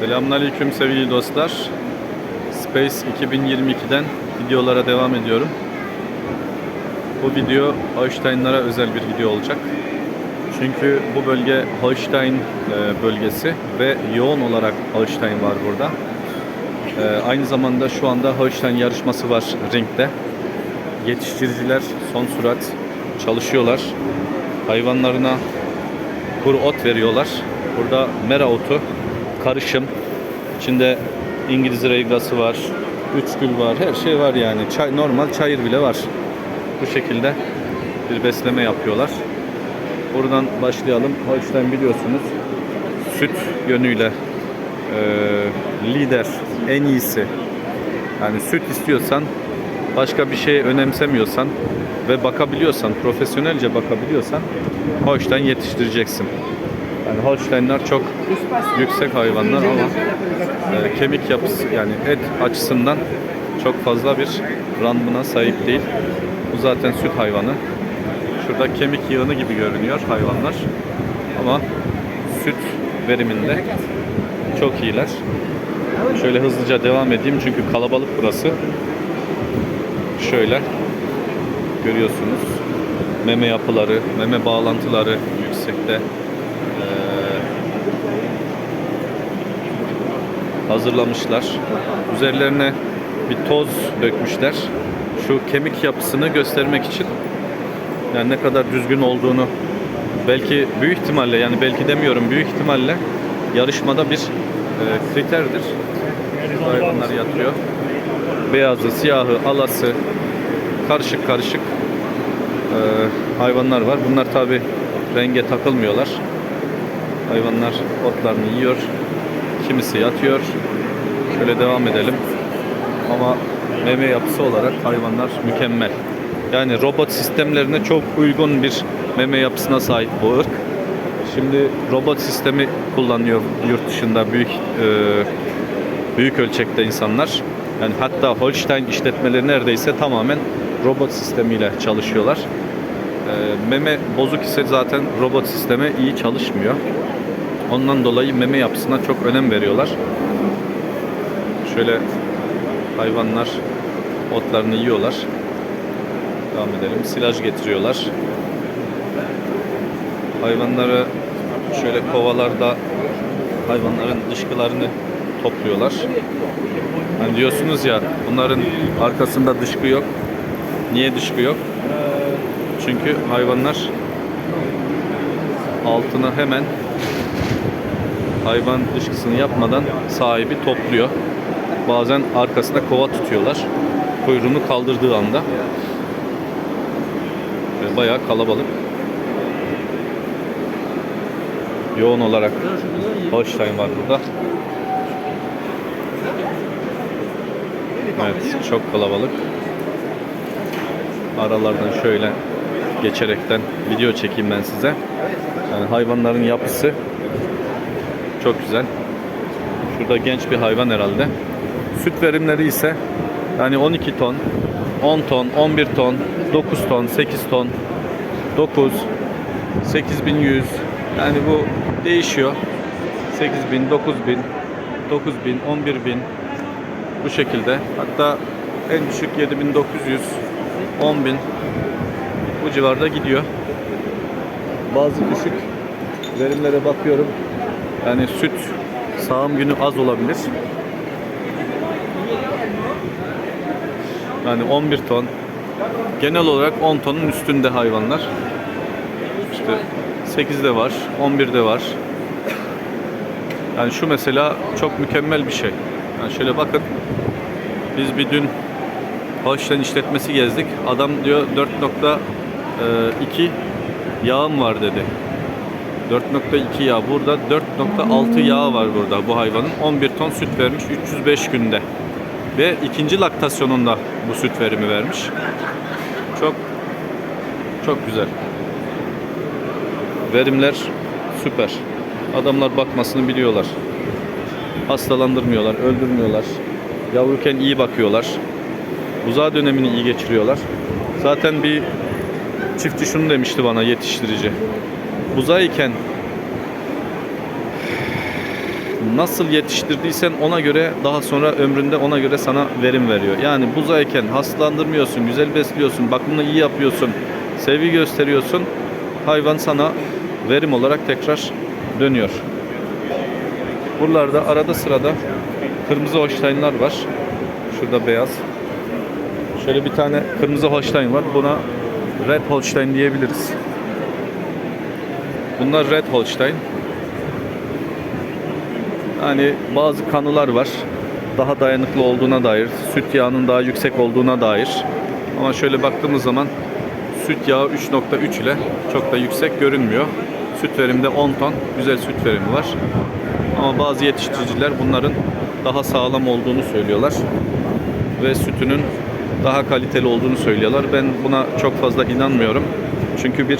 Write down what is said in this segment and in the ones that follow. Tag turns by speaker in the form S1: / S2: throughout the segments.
S1: Selamünaleyküm sevgili dostlar. Space 2022'den videolara devam ediyorum. Bu video Holstein'lara özel bir video olacak. Çünkü bu bölge Holstein e, bölgesi ve yoğun olarak Holstein var burada. E, Aynı zamanda şu anda Holstein yarışması var ringde. Yetiştiriciler son sürat çalışıyorlar. Hayvanlarına kuru ot veriyorlar. Burada mera otu, karışım. İçinde İngiliz reygası var, üçgül var, her şey var yani. Çay, normal çayır bile var. Bu şekilde bir besleme yapıyorlar. Buradan başlayalım. Holstein biliyorsunuz süt yönüyle e, lider, en iyisi. Yani süt istiyorsan, başka bir şey önemsemiyorsan ve bakabiliyorsan, profesyonelce bakabiliyorsan Holstein yetiştireceksin. Yani Holstein'ler çok yüksek hayvanlar ama e, kemik yapısı yani et açısından çok fazla bir randımına sahip değil. Bu zaten süt hayvanı. Şurada kemik yığını gibi görünüyor hayvanlar. Ama süt veriminde çok iyiler. Şöyle hızlıca devam edeyim çünkü kalabalık burası. Şöyle görüyorsunuz. Meme yapıları, meme bağlantıları yüksekte. Hazırlamışlar. Üzerlerine bir toz dökmüşler. Şu kemik yapısını göstermek için yani ne kadar düzgün olduğunu belki büyük ihtimalle yani belki demiyorum büyük ihtimalle yarışmada bir e, kriterdir. Hayvanlar yatıyor. Beyazı, siyahı, alası karışık karışık e, hayvanlar var. Bunlar tabi renge takılmıyorlar. Hayvanlar otlarını yiyor. Kimisi yatıyor. Şöyle devam edelim. Ama meme yapısı olarak hayvanlar mükemmel. Yani robot sistemlerine çok uygun bir meme yapısına sahip bu ırk. Şimdi robot sistemi kullanıyor yurt dışında büyük e, büyük ölçekte insanlar. Yani hatta Holstein işletmeleri neredeyse tamamen robot sistemiyle çalışıyorlar. E, meme bozuk ise zaten robot sistemi iyi çalışmıyor. Ondan dolayı meme yapısına çok önem veriyorlar. Şöyle hayvanlar otlarını yiyorlar. Devam edelim. Silaj getiriyorlar. Hayvanları şöyle kovalarda hayvanların dışkılarını topluyorlar. Hani diyorsunuz ya bunların arkasında dışkı yok. Niye dışkı yok? Çünkü hayvanlar altına hemen hayvan dışkısını yapmadan sahibi topluyor. Bazen arkasında kova tutuyorlar. Kuyruğunu kaldırdığı anda. Bayağı kalabalık. Yoğun olarak Holstein var burada. Evet, çok kalabalık. Aralardan şöyle geçerekten video çekeyim ben size. Yani hayvanların yapısı çok güzel. Şurada genç bir hayvan herhalde. Süt verimleri ise yani 12 ton, 10 ton, 11 ton, 9 ton, 8 ton, 9, 8100 yani bu değişiyor. 8000, 9000, 9000, 11000 bu şekilde. Hatta en düşük 7900, 10000 bu civarda gidiyor. Bazı düşük verimlere bakıyorum. Yani süt sağım günü az olabilir. Yani 11 ton. Genel olarak 10 tonun üstünde hayvanlar. İşte 8'de var, 11'de var. Yani şu mesela çok mükemmel bir şey. Yani şöyle bakın. Biz bir dün Holstein işletmesi gezdik. Adam diyor 4.2 yağım var dedi. 4.2 yağ. Burada 4.6 yağ var burada bu hayvanın. 11 ton süt vermiş 305 günde. Ve ikinci laktasyonunda bu süt verimi vermiş. Çok çok güzel. Verimler süper. Adamlar bakmasını biliyorlar. Hastalandırmıyorlar, öldürmüyorlar. Yavruken iyi bakıyorlar. Buzağı dönemini iyi geçiriyorlar. Zaten bir çiftçi şunu demişti bana yetiştirici. Buzağı iken nasıl yetiştirdiysen ona göre daha sonra ömründe ona göre sana verim veriyor. Yani buzayken hastalandırmıyorsun, güzel besliyorsun, bakımını iyi yapıyorsun, sevgi gösteriyorsun. Hayvan sana verim olarak tekrar dönüyor. Buralarda arada sırada kırmızı Holstein'lar var. Şurada beyaz. Şöyle bir tane kırmızı Holstein var. Buna Red Holstein diyebiliriz. Bunlar Red Holstein. Yani bazı kanılar var. Daha dayanıklı olduğuna dair, süt yağının daha yüksek olduğuna dair. Ama şöyle baktığımız zaman süt yağı 3.3 ile çok da yüksek görünmüyor. Süt verimde 10 ton, güzel süt verimi var. Ama bazı yetiştiriciler bunların daha sağlam olduğunu söylüyorlar. Ve sütünün daha kaliteli olduğunu söylüyorlar. Ben buna çok fazla inanmıyorum. Çünkü bir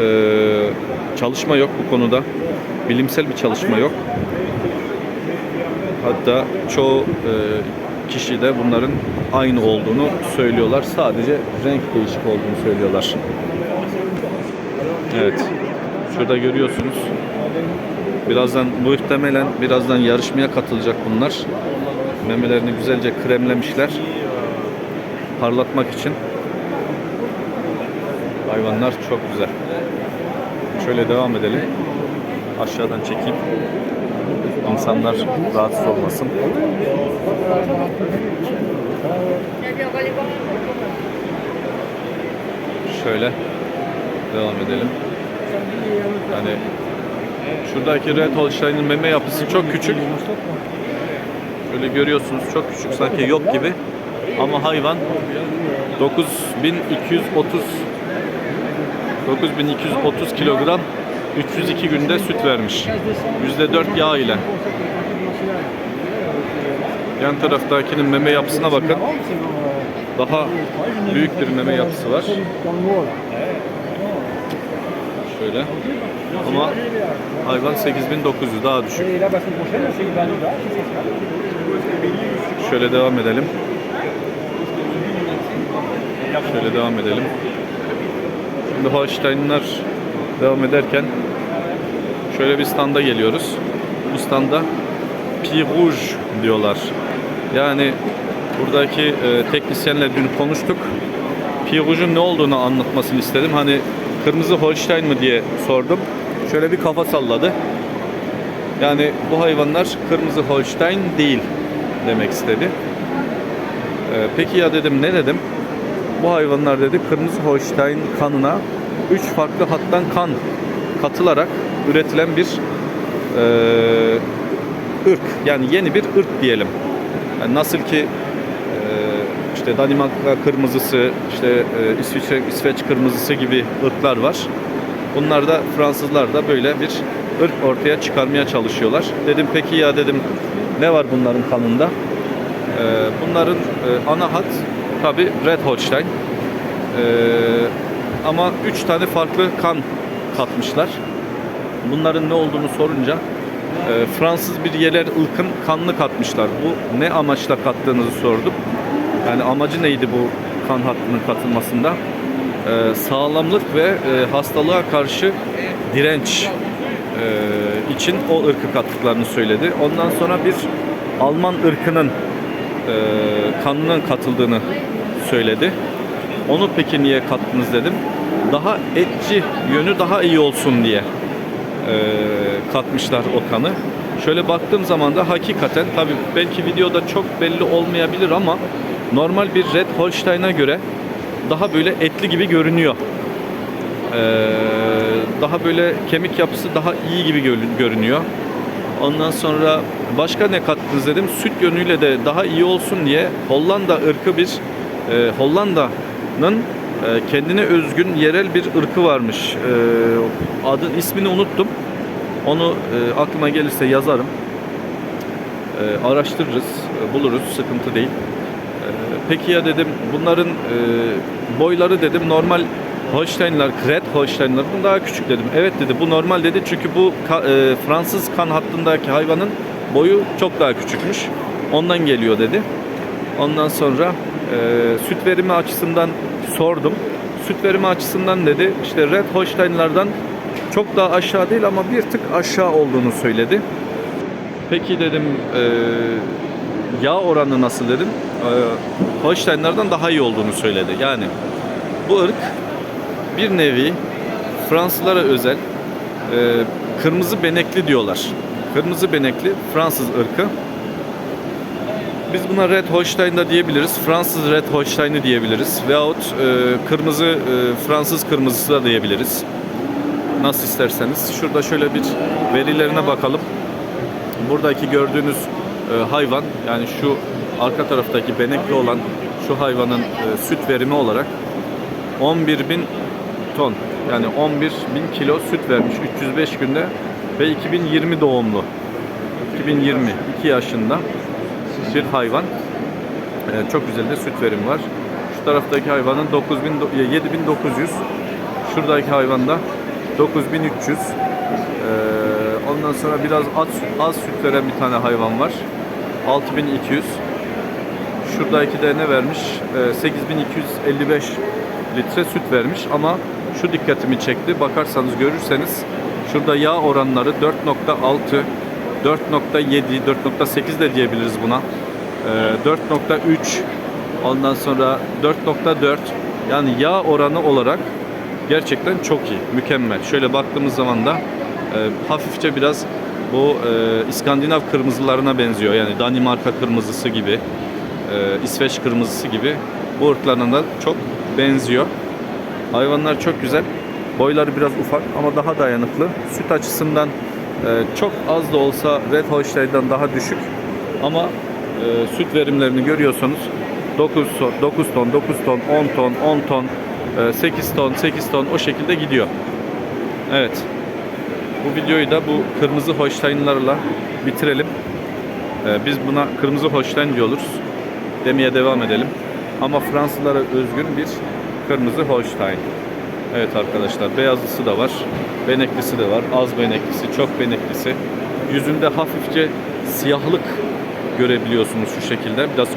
S1: e, çalışma yok bu konuda. Bilimsel bir çalışma yok. Hatta çoğu e, kişi de bunların aynı olduğunu söylüyorlar. Sadece renk değişik olduğunu söylüyorlar. Evet. Şurada görüyorsunuz. Birazdan muhtemelen birazdan yarışmaya katılacak bunlar. Memelerini güzelce kremlemişler. Parlatmak için. Hayvanlar çok güzel. Şöyle devam edelim. Aşağıdan çekeyim. İnsanlar rahatsız olmasın. Şöyle devam edelim. Yani şuradaki Red Holstein'in meme yapısı çok küçük. Şöyle görüyorsunuz çok küçük sanki yok gibi. Ama hayvan 9230 9230 kilogram 302 günde süt vermiş. %4 yağ ile. Yan taraftakinin meme yapısına bakın. Daha büyük bir meme yapısı var. Şöyle. Ama hayvan 8900 daha düşük. Şöyle devam edelim. Şöyle devam edelim. Şimdi Holstein'ler devam ederken şöyle bir standa geliyoruz. Bu standa Pied Rouge diyorlar. Yani buradaki e, teknisyenle dün konuştuk. Pied Rouge'un ne olduğunu anlatmasını istedim. Hani kırmızı Holstein mi diye sordum. Şöyle bir kafa salladı. Yani bu hayvanlar kırmızı Holstein değil demek istedi. E, peki ya dedim ne dedim? Bu hayvanlar dedi kırmızı Holstein kanına 3 farklı hattan kan katılarak üretilen bir e, ırk. Yani yeni bir ırk diyelim. Yani nasıl ki e, işte Danimarka kırmızısı, işte e, İsviçre, İsveç kırmızısı gibi ırklar var. Bunlar da Fransızlar da böyle bir ırk ortaya çıkarmaya çalışıyorlar. Dedim peki ya dedim ne var bunların kanında? Bunların ana hat tabi Red Holstein. E, ama üç tane farklı kan katmışlar. Bunların ne olduğunu sorunca e, Fransız bir yerel ılkın kanını katmışlar. Bu ne amaçla kattığınızı sordum. Yani amacı neydi bu kan hattının katılmasında? E, sağlamlık ve e, hastalığa karşı direnç e, için o ırkı kattıklarını söyledi. Ondan sonra bir Alman ırkının e, kanının katıldığını söyledi. Onu peki niye kattınız dedim. Daha etçi yönü daha iyi olsun diye e, katmışlar o kanı. Şöyle baktığım zaman da hakikaten tabi belki videoda çok belli olmayabilir ama normal bir Red Holstein'a göre daha böyle etli gibi görünüyor. Ee, daha böyle kemik yapısı daha iyi gibi gör- görünüyor. Ondan sonra başka ne kattınız dedim. Süt yönüyle de daha iyi olsun diye Hollanda ırkı bir e, Hollanda'nın e, kendine özgün yerel bir ırkı varmış. E, adı ismini unuttum. Onu e, aklıma gelirse yazarım. E, araştırırız, buluruz. Sıkıntı değil. E, peki ya dedim bunların e, boyları dedim normal Holstein'ler, Red Holstein'lerden daha küçük dedim. Evet dedi bu normal dedi çünkü bu e, Fransız kan hattındaki hayvanın boyu çok daha küçükmüş. Ondan geliyor dedi. Ondan sonra e, süt verimi açısından sordum. Süt verimi açısından dedi işte Red Holstein'lardan çok daha aşağı değil ama bir tık aşağı olduğunu söyledi. Peki dedim e, yağ oranı nasıl dedim. E, Holsteinlerden daha iyi olduğunu söyledi. Yani bu ırk bir nevi Fransızlara özel e, kırmızı benekli diyorlar. Kırmızı benekli Fransız ırkı. Biz buna Red Holstein da diyebiliriz. Fransız Red Holstein'i diyebiliriz. Veyahut e, kırmızı e, Fransız kırmızısı da diyebiliriz. Nasıl isterseniz. Şurada şöyle bir verilerine bakalım. Buradaki gördüğünüz e, hayvan yani şu arka taraftaki benekli olan şu hayvanın e, süt verimi olarak 11 bin ton yani 11 bin kilo süt vermiş 305 günde ve 2020 doğumlu 2020 2 yaşında bir hayvan. Ee, çok güzel de süt verimi var. Şu taraftaki hayvanın 9000 do- 7900 şuradaki hayvanda 9300 Ee, ondan sonra biraz az, az süt veren bir tane hayvan var. 6200 Şuradaki de ne vermiş? Ee, 8255 litre süt vermiş ama şu dikkatimi çekti. Bakarsanız görürseniz şurada yağ oranları 4.6, 4.7, 4.8 de diyebiliriz buna. Ee, 4.3 ondan sonra 4.4 yani yağ oranı olarak gerçekten çok iyi, mükemmel. Şöyle baktığımız zaman da e, hafifçe biraz bu e, İskandinav kırmızılarına benziyor. Yani Danimarka kırmızısı gibi, e, İsveç kırmızısı gibi bu ırklarına da çok benziyor. Hayvanlar çok güzel. Boyları biraz ufak ama daha dayanıklı. Süt açısından çok az da olsa Red Holstein'den daha düşük. Ama e, süt verimlerini görüyorsanız 9 ton, 9 ton, 9 ton, 10 ton, 10 ton, e, 8 ton, 8 ton o şekilde gidiyor. Evet. Bu videoyu da bu kırmızı Holstein'larla bitirelim. Ee, biz buna kırmızı Holstein diyoruz. Demeye devam edelim. Ama Fransızlara özgün bir kırmızı Holstein. Evet arkadaşlar beyazlısı da var. Beneklisi de var. Az beneklisi, çok beneklisi. Yüzünde hafifçe siyahlık görebiliyorsunuz şu şekilde. Biraz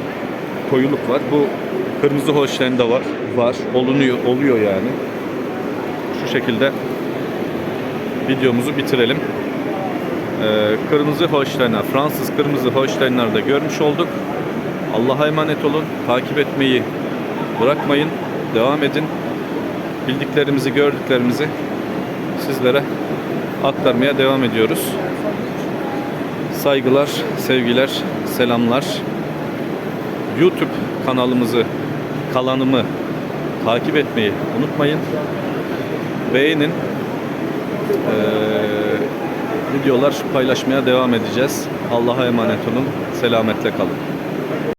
S1: koyuluk var. Bu kırmızı Holstein'de var. Var. Olunuyor, oluyor yani. Şu şekilde videomuzu bitirelim. Ee, kırmızı Holstein'ler, Fransız kırmızı Holstein'ler de görmüş olduk. Allah'a emanet olun. Takip etmeyi bırakmayın. Devam edin. Bildiklerimizi, gördüklerimizi sizlere aktarmaya devam ediyoruz. Saygılar, sevgiler, selamlar. YouTube kanalımızı, kalanımı takip etmeyi unutmayın. Beğenin. Ee, videolar paylaşmaya devam edeceğiz. Allah'a emanet olun. Selametle kalın.